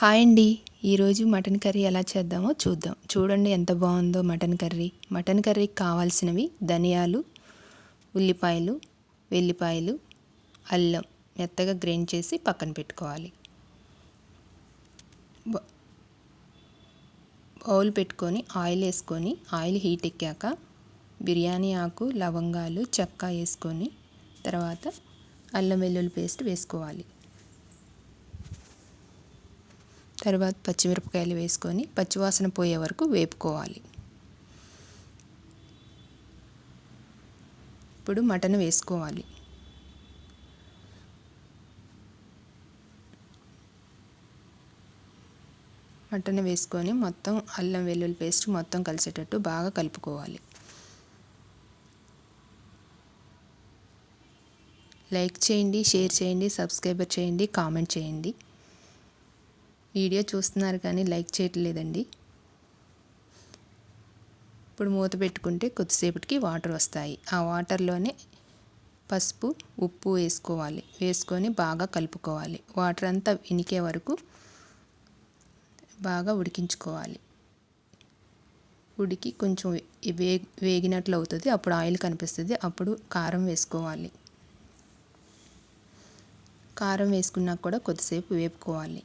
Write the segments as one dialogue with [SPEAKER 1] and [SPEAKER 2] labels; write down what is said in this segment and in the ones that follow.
[SPEAKER 1] Hi అండి. ఈరోజు mutton curry ఎలా చేద్దామో చూద్దాం. చూడండి ఎంత బాగుందో మటన్ కర్రీ. మటన్ కర్రీకి కావాల్సినవి ధనియాలు ఉల్లిపాయలు వెల్లిపాయలు అల్లం మెత్తగా గ్రైండ్ చేసి పక్కన పెట్టుకోవాలి. బౌల్ పెట్టుకొని ఆయిల్ వేసుకొని ఆయిల్ హీట్ ఎక్కాక బిర్యానీ ఆకు లవంగాలు చెక్క వేసుకొని తర్వాత అల్లం వెల్లుల్లి పేస్ట్ వేసుకోవాలి. తర్వాత పచ్చిమిరపకాయలు వేసుకొని పచ్చివాసన పోయే వరకు వేపుకోవాలి. ఇప్పుడు మటన్ వేసుకోవాలి. మటన్ వేసుకొని మొత్తం అల్లం వెల్లుల్లి పేస్ట్ మొత్తం కలిసేటట్టు బాగా కలుపుకోవాలి. లైక్ చేయండి షేర్ చేయండి సబ్స్క్రైబర్ చేయండి కామెంట్ చేయండి. వీడియో చూస్తున్నారు కానీ లైక్ చేయట్లేదండి. ఇప్పుడు మూత పెట్టుకుంటే కొద్దిసేపటికి వాటర్ వస్తాయి. ఆ వాటర్లోనే పసుపు ఉప్పు వేసుకోవాలి. వేసుకొని బాగా కలుపుకోవాలి. వాటర్ అంతా వినికే వరకు బాగా ఉడికించుకోవాలి. ఉడికి కొంచెం వే వేగినట్లు అవుతుంది. అప్పుడు ఆయిల్ కనిపిస్తుంది. అప్పుడు కారం వేసుకోవాలి. కారం వేసుకున్నాక కూడా కొద్దిసేపు వేపుకోవాలి.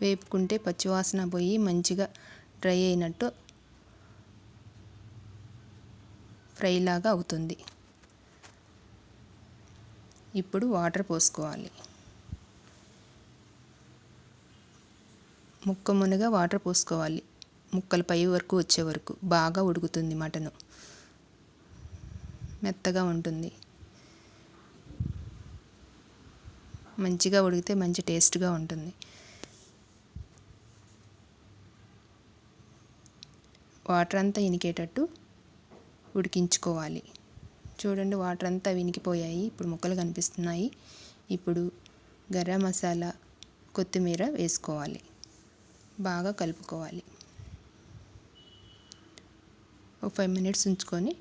[SPEAKER 1] వేపుకుంటే పచ్చివాసన పోయి మంచిగా డ్రై అయినట్టు ఫ్రైలాగా అవుతుంది. ఇప్పుడు వాటర్ పోసుకోవాలి. ముక్క మునగా వాటర్ పోసుకోవాలి. ముక్కలు పై వరకు వచ్చే వరకు బాగా ఉడుకుతుంది మటను. మెత్తగా ఉంటుంది. మంచిగా ఉడికితే మంచి టేస్ట్గా ఉంటుంది. వాటర్ అంతా ఇనికేటట్టు ఉడికించుకోవాలి. చూడండి వాటర్ అంతా వినికిపోయాయి. ఇప్పుడు ముక్కలు కనిపిస్తున్నాయి. ఇప్పుడు గరం మసాలా కొత్తిమీర వేసుకోవాలి. బాగా కలుపుకోవాలి. ఒక ఫైవ్ మినిట్స్ ఉంచుకొని